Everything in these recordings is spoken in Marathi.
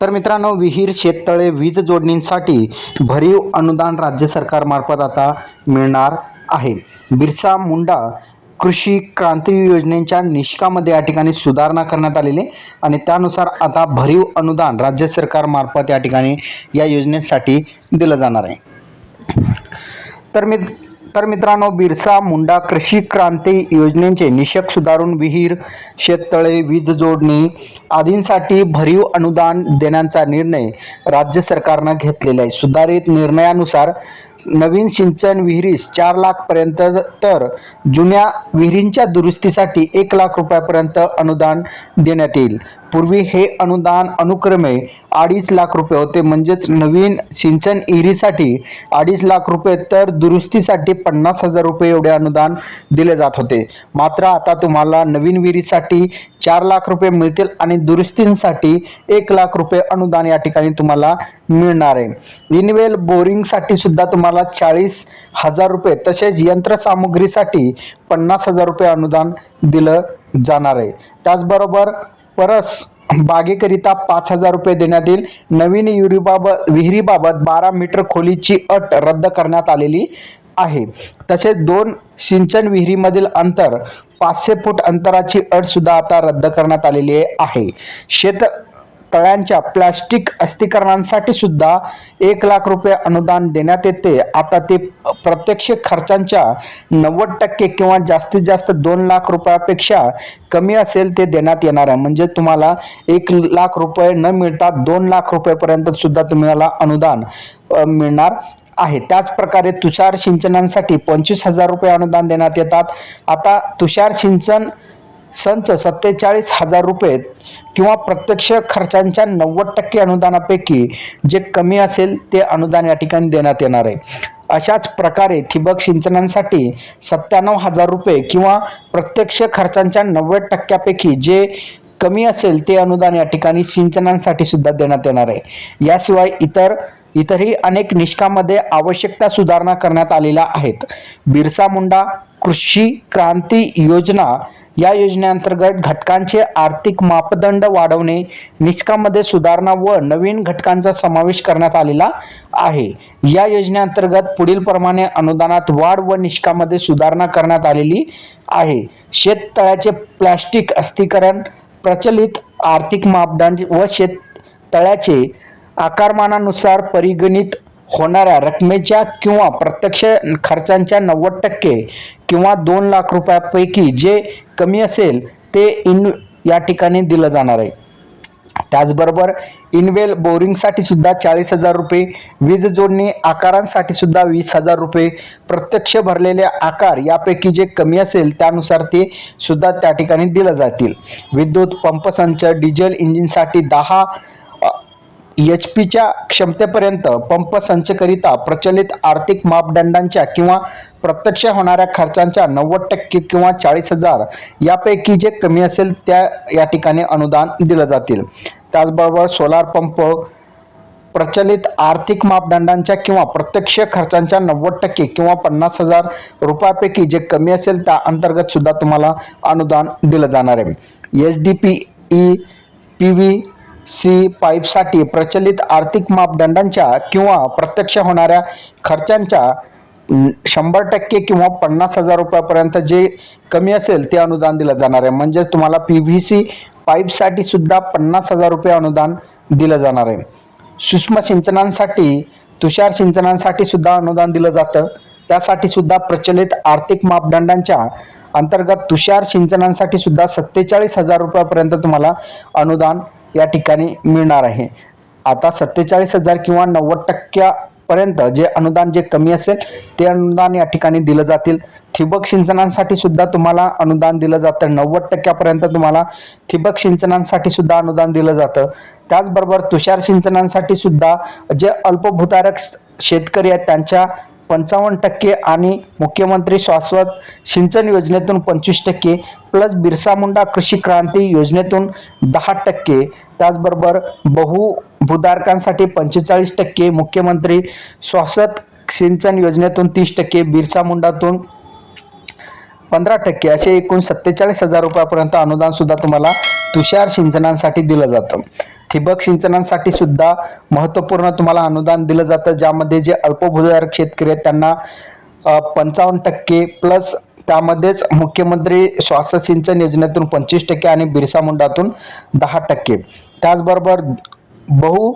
तर मित्रांनो विहीर शेततळे वीज जोडणींसाठी भरीव अनुदान राज्य सरकारमार्फत आता मिळणार आहे. बिरसा मुंडा कृषी क्रांती योजनेच्या निष्कामध्ये या ठिकाणी सुधारणा करण्यात आलेली आहे आणि त्यानुसार आता भरीव अनुदान राज्य सरकारमार्फत या ठिकाणी या योजनेसाठी दिलं जाणार आहे. तर मी तर मित्रांनो बिरसा मुंडा कृषी क्रांती योजनेचे निषेक सुधारून विहीर शेततळे वीज जोडणी आदींसाठी भरीव अनुदान देण्याचा निर्णय राज्य सरकारनं घेतलेला आहे. सुधारित निर्णयानुसार नवीन सिंचन विहिरीस चार लाखपर्यंत तर जुन्या विहिरींच्या दुरुस्तीसाठी एक लाख रुपयापर्यंत अनुदान देण्यात येईल. पूर्वी हे अनुदान अनुक्रमे अडीच लाख रुपये होते. म्हणजेच नवीन सिंचन विहिरीसाठी अडीच लाख रुपये तर दुरुस्तीसाठी पन्नास हजार रुपये एवढे अनुदान दिले जात होते. मात्र आता तुम्हाला नवीन विहिरीसाठी चार लाख रुपये मिळतील आणि दुरुस्तींसाठी एक लाख रुपये अनुदान या ठिकाणी तुम्हाला मिळणार आहे. इनवेल बोरिंगसाठी सुद्धा तुम्हाला चाळीस हजार रुपये तसेच यंत्रसामुग्रीसाठी पन्नास हजार रुपये अनुदान दिलं जाणार आहे. त्याचबरोबर परस बागेकरिता पाच हजार रुपये देण्यात येईल. नवीन युरीबाबत विहिरीबाबत बारा मीटर खोलीची अट रद्द करण्यात आलेली आहे. तसेच दोन सिंचन विहिरीमधील अंतर पाचशे फूट अंतराची अट सुद्धा आता रद्द करण्यात आलेली आहे. शेत तळ्यांच्या प्लॅस्टिक अस्थिकरणांसाठी सुद्धा एक लाख रुपये अनुदान देण्यात येते. आता ते प्रत्यक्ष खर्चांच्या नव्वद टक्के किंवा जास्तीत जास्त दोन लाख रुपयापेक्षा कमी असेल ते देण्यात येणार आहे. म्हणजे तुम्हाला एक लाख रुपये न मिळता दोन लाख रुपयेपर्यंत सुद्धा तुम्हाला अनुदान मिळणार आहे. त्याच प्रकारे तुषार सिंचनांसाठी पंचवीस हजार रुपये अनुदान देण्यात येतात. आता तुषार सिंचन संच सत्तेचाळीस हजार रुपये किंवा प्रत्यक्ष खर्चांच्या नव्वद टक्के अनुदानापैकी जे कमी असेल ते अनुदान या ठिकाणी देण्यात येणार आहे. अशाच प्रकारे ठिबक सिंचनांसाठी सत्त्याण्णव हजार रुपये किंवा प्रत्यक्ष खर्चांच्या नव्वद टक्क्यापैकी जे कमी असेल ते अनुदान या ठिकाणी सिंचनांसाठी सुद्धा देण्यात येणार आहे. याशिवाय इतर इतरही अनेक निष्कामध्ये आवश्यकता सुधारणा करण्यात आलेल्या आहेत. बिरसा मुंडा कृषी क्रांती योजना या योजनेअंतर्गत घटकांचे आर्थिक मापदंड वाढवणे निष्कामध्ये सुधारणा व नवीन घटकांचा समावेश करण्यात आलेला आहे. या योजनेअंतर्गत पुढील प्रमाणे अनुदानात वाढ व निष्कामध्ये सुधारणा करण्यात आलेली आहे. शेततळ्याचे प्लॅस्टिक अस्थिकरण प्रचलित आर्थिक मापदंड व शेततळ्याचे आकारमानानुसार परिगणित होणाऱ्या रकमेच्या किंवा प्रत्यक्ष खर्चांच्या नव्वद टक्के किंवा दोन लाख रुपयापैकी जे कमी असेल ते इन या ठिकाणी दिलं जाणार आहे. त्याचबरोबर इनवेल बोरिंगसाठी सुद्धा चाळीस हजार रुपये वीज जोडणी आकारांसाठी सुद्धा वीस हजार रुपये प्रत्यक्ष भरलेले आकार यापैकी जे कमी असेल त्यानुसार ते सुद्धा त्या ठिकाणी दिलं जातील. विद्युत पंपसंच डिझेल इंजिनसाठी दहा एच पीच्या क्षमतेपर्यंत पंप संचकरिता प्रचलित आर्थिक मापदंडांच्या किंवा प्रत्यक्ष होणाऱ्या खर्चांच्या नव्वद टक्के किंवा चाळीस हजार यापैकी जे कमी असेल त्या या ठिकाणी अनुदान दिलं जातील. त्याचबरोबर सोलार पंप प्रचलित आर्थिक मापदंडांच्या किंवा प्रत्यक्ष खर्चांच्या नव्वद टक्के किंवा पन्नास हजार रुपयापैकी जे कमी असेल त्या अंतर्गत सुद्धा तुम्हाला अनुदान दिलं जाणार आहे. H D P E P V C पाईपसाठी प्रचलित आर्थिक मापदंडांच्या किंवा प्रत्यक्ष होणाऱ्या खर्चांच्या शंभर टक्के किंवा पन्नास हजार रुपयापर्यंत जे कमी असेल ते अनुदान दिलं जाणार आहे. म्हणजेच तुम्हाला पी व्ही सी पाईपसाठी सुद्धा पन्नास हजार रुपये अनुदान दिलं जाणार आहे. सूक्ष्म सिंचनांसाठी तुषार सिंचनांसाठी सुद्धा अनुदान दिलं जातं. त्यासाठी सुद्धा प्रचलित आर्थिक मापदंडांच्या अंतर्गत तुषार सिंचनांसाठी सुद्धा सत्तेचाळीस हजार रुपयापर्यंत तुम्हाला अनुदान या ठिकाणी मिळणार आहे. आता सत्तेचाळीस हजार किंवा नव्वद टक्क्यापर्यंत जे अनुदान जे कमी असेल ते अनुदान या ठिकाणी दिलं जातील. ठिबक सिंचनांसाठी सुद्धा तुम्हाला अनुदान दिलं जातं. नव्वद टक्क्यापर्यंत तुम्हाला ठिबक सिंचनांसाठी सुद्धा अनुदान दिलं जातं. त्याचबरोबर तुषार सिंचनांसाठी सुद्धा जे अल्पभूतारक शेतकरी आहेत त्यांच्या पंचावन्न टक्के आणि मुख्यमंत्री शाश्वत सिंचन योजनेतून पंचवीस टक्के प्लस बिरसा मुंडा कृषी क्रांती योजनेतून दहा टक्के. त्याचबरोबर बहुभूधारकांसाठी पंचेचाळीस टक्के मुख्यमंत्री शाश्वत सिंचन योजनेतून तीस टक्के बिरसा मुंडातून पंधरा टक्के असे एकूण सत्तेचाळीस हजार रुपयापर्यंत अनुदान सुद्धा तुम्हाला तुषार सिंचनांसाठी दिलं जातं. ठिबक सिंचनासाठी सुद्धा महत्त्वपूर्ण तुम्हाला अनुदान दिलं जातं ज्यामध्ये जे अल्पभूधारक शेतकरी आहेत त्यांना पंचावन्न टक्के प्लस त्यामध्येच मुख्यमंत्री श्वास सिंचन योजनेतून पंचवीस टक्के आणि बिरसा मुंडातून दहा टक्के. त्याचबरोबर बहु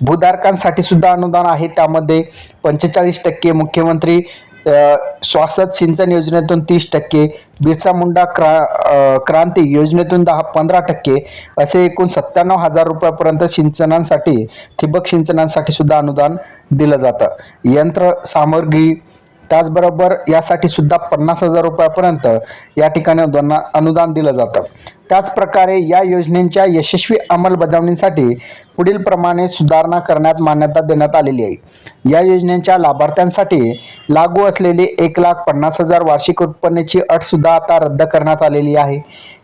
भूधारकांसाठी सुद्धा अनुदान आहे. त्यामध्ये पंचेचाळीस टक्के मुख्यमंत्री श्वासत सिंचन योजनेतून तीस टक्के बिरसा मुंडा क्रा क्रांती योजनेतून दहा पंधरा टक्के असे एकूण सत्त्याण्णव हजार रुपयापर्यंत सिंचनांसाठी ठिबक सिंचनांसाठी सुद्धा अनुदान दिलं जातं. यंत्र सामग्री त्याचबरोबर यासाठी सुद्धा पन्नास हजार रुपयापर्यंत या ठिकाणी अनुदान दिलं जातं. त्याचप्रकारे या योजनेच्या यशस्वी अंमलबजावणीसाठी पुढील प्रमाणे सुधारणा करण्यात मान्यता देण्यात आलेली आहे. या योजनेच्या लाभार्थ्यांसाठी लागू असलेली एक लाख पन्नास हजार वार्षिक उत्पन्नाची अट सुद्धा आता रद्द करण्यात आलेली आहे.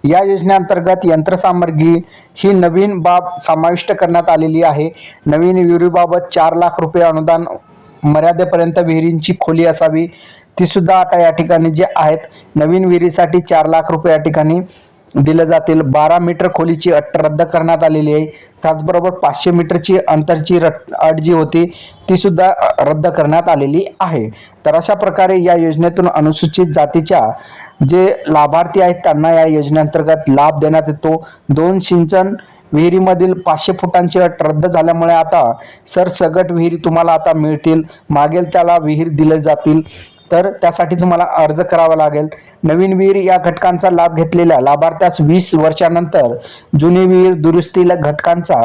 या योजनेअंतर्गत यंत्रसामग्री ही नवीन बाब समाविष्ट करण्यात आलेली आहे. नवीन विहिरीबाबत चार लाख रुपये अनुदान मर्यादेपर्यंत विहिरींची खोली असावी. ती सुद्धा आता या ठिकाणी जे आहेत नवीन विहिरीसाठी चार लाख रुपये या ठिकाणी दिले जातील. बारा मीटर खोलीची अट रद्द करण्यात आलेली आहे. त्याचबरोबर पाचशे मीटरची अंतरची रट अट जी होती ती सुद्धा रद्द करण्यात आलेली आहे. तर अशा प्रकारे या योजनेतून अनुसूचित जातीच्या जे लाभार्थी आहेत त्यांना या योजनेअंतर्गत लाभ देण्यात येतो. दोन सिंचन विहिरीमधील पाचशे फुटांची अट रद्द झाल्यामुळे आता सरसगट विहिरी तुम्हाला आता मिळतील. मागेल त्याला विहीर दिले जातील. तर त्यासाठी तुम्हाला अर्ज करावा लागेल. नवीन विहीर या घटकांचा लाभ घेतलेल्या लाभार्थ्यास वीस वर्षानंतर जुनी विहीर दुरुस्तीला घटकांचा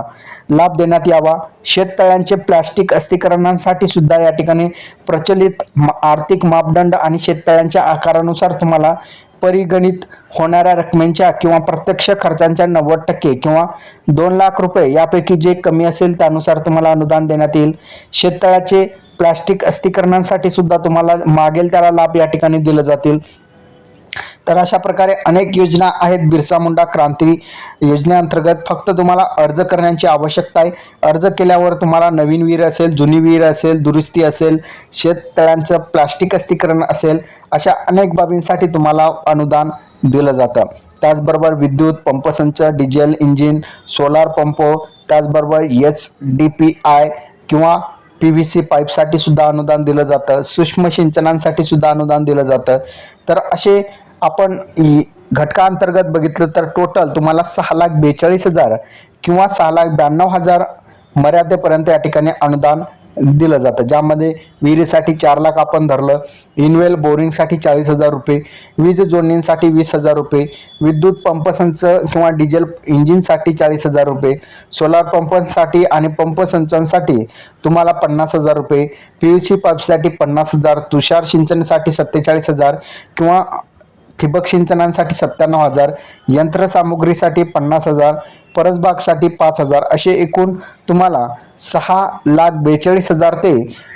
लाभ देण्यात यावा. शेततळ्यांचे प्लास्टिक अस्थिकरणांसाठी सुद्धा या ठिकाणी प्रचलित आर्थिक मापदंड आणि शेततळ्यांच्या आकारानुसार तुम्हाला परिगणित होणाऱ्या रकमेच्या किंवा प्रत्यक्ष खर्चांच्या नव्वद टक्के किंवा दोन लाख रुपये यापैकी जे कमी असेल त्यानुसार तुम्हाला अनुदान देण्यात येईल. शेततळ्याचे प्लास्टिक अस्थिकरणांसाठी सुद्धा तुम्हाला मागेल त्याला लाभ या ठिकाणी दिले जातील. तर अशा प्रकारे अनेक योजना आहेत. बिरसा मुंडा क्रांती योजनेअंतर्गत फक्त तुम्हाला अर्ज करण्याची आवश्यकता आहे. अर्ज केल्यावर तुम्हाला नवीन विहीर असेल जुनी विहीर असेल दुरुस्ती असेल शेततळ्यांचं प्लास्टिक अस्थिकरण असेल अशा अनेक बाबींसाठी तुम्हाला अनुदान दिलं जातं. त्याचबरोबर विद्युत पंपसंच डिझेल इंजिन सोलार पंप त्याचबरोबर एच डी पी आय किंवा पी व्ही सी पाईपसाठी सुद्धा अनुदान दिलं जातं. सूक्ष्म सिंचनांसाठी सुद्धा अनुदान दिलं जातं. तर असे आपण घटकाअंतर्गत घटकांतर्गत बघितलं तर टोटल तुम्हाला सहा लाख बेचाळीस हजार किंवा सहा लाख ब्याण्णव हजार मर्यादेपर्यंत या ठिकाणी अनुदान दिलं जातं. ज्यामध्ये विहिरीसाठी चार लाख आपण धरलं इनवेल बोरिंगसाठी चाळीस हजार रुपये वीज जोडणींसाठी वीस हजार रुपये विद्युत पंपसंच किंवा डिझेल इंजिनसाठी चाळीस हजार रुपये सोलार पंपांसाठी आणि पंपसंचांसाठी तुम्हाला पन्नास हजार रुपये पी यू सी पाईपसाठी पन्नास हजार तुषार सिंचनासाठी सत्तेचाळीस हजार किंवा ठिबक सिंचनांसाठी सत्त्याण्णव हजार यंत्रसामुग्रीसाठी पन्नास हजार परसबागसाठी पाच हजार असे एकूण तुम्हाला सहा लाख बेचाळीस हजार ते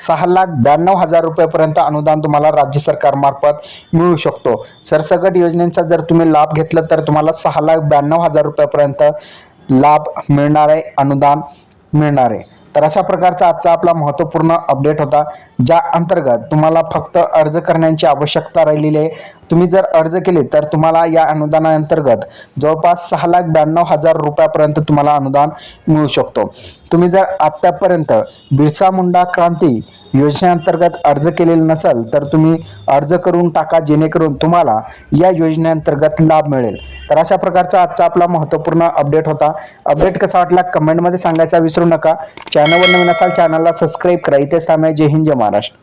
सहा लाख ब्याण्णव हजार रुपयापर्यंत अनुदान तुम्हाला राज्य सरकारमार्फत मिळू शकतो. सरसकट योजनेचा जर तुम्ही लाभ घेतला तर तुम्हाला सहा लाख ब्याण्णव हजार रुपयापर्यंत लाभ मिळणार आहे अनुदान मिळणार आहे. तर अशा प्रकारचा आजचा आपला महत्त्वपूर्ण अपडेट होता ज्या अंतर्गत तुम्हाला फक्त अर्ज करण्याची आवश्यकता राहिलेली आहे. तुम्ही जर अर्ज केले तर तुम्हाला या अनुदानाअंतर्गत जवळपास सहा लाख ब्याण्णव हजार रुपयापर्यंत तुम्हाला अनुदान मिळू शकतो. तुम्ही जर आत्तापर्यंत बिरसा मुंडा क्रांती योजनेअंतर्गत अर्ज केलेला नसेल तर तुम्ही अर्ज करून टाका जेणेकरून तुम्हाला या योजनेअंतर्गत लाभ मिळेल. तर अशा प्रकारचा आजचा आपला महत्त्वपूर्ण अपडेट होता. अपडेट कसा वाटला कमेंटमध्ये सांगायचा विसरू नका. चॅनलवर नवीन असाल चॅनलला सबस्क्राईब करा. इथेच थांबा. जय हिंद जय महाराष्ट्र.